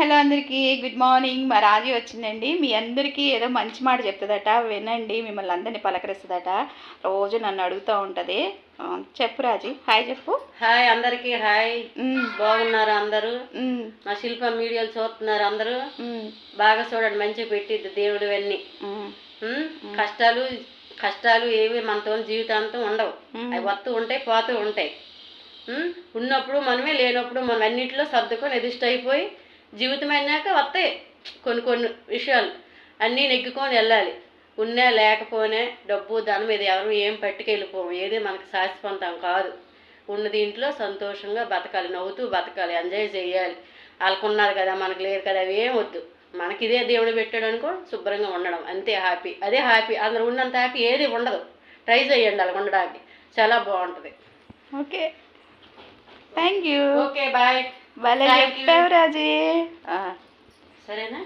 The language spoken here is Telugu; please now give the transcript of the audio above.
హలో అందరికీ గుడ్ మార్నింగ్ మా రాజీ వచ్చిందండి. మీ అందరికీ ఏదో మంచి మాట చెప్తుందట వినండి. మిమ్మల్ని అందరినీ పలకరిస్తుందట. రోజు నన్ను అడుగుతూ ఉంటుంది. చెప్పు రాజీ. హాయ్ చెప్పు. హాయ్ అందరికి హాయ్ బాగున్నారు అందరూ? మా శిల్ప మీడియాలు చూస్తున్నారు అందరూ? బాగా చూడండి మంచిగా పెట్టిద్ది దేవుడు అన్నీ కష్టాలు కష్టాలు ఏవి మనతో జీవితాంతం ఉండవు. అవి వస్తూ ఉంటాయి పోతూ ఉంటాయి. ఉన్నప్పుడు మనమే లేనప్పుడు మనం అన్నింటిలో సర్దుకొని ఎదుస్ట్ అయిపోయి జీవితం అయినాక వస్తాయి కొన్ని కొన్ని విషయాలు. అన్నీ నెగ్గుకొని వెళ్ళాలి. ఉన్నా లేకపోయినా డబ్బు ధనం ఇది ఎవరు ఏం పట్టుకెళ్ళిపోము ఏది మనకి శాశ్వతం కాదు. ఉన్న దీంట్లో సంతోషంగా బతకాలి నవ్వుతూ బతకాలి ఎంజాయ్ చేయాలి. వాళ్ళకున్నారు కదా మనకు లేదు కదా అవి ఏం వద్దు. మనకి ఇదే దేవుడు పెట్టాడు అనుకో శుభ్రంగా ఉండడం. అంతే హ్యాపీ. అదే హ్యాపీ. అందరు ఉన్నంత హ్యాపీ ఏది ఉండదు. ట్రై చేయండి అలా ఉండడానికి. చాలా బాగుంటుంది. Okay. Thank you okay bye. భలే. చెప్పావు రాజీ సరేనా.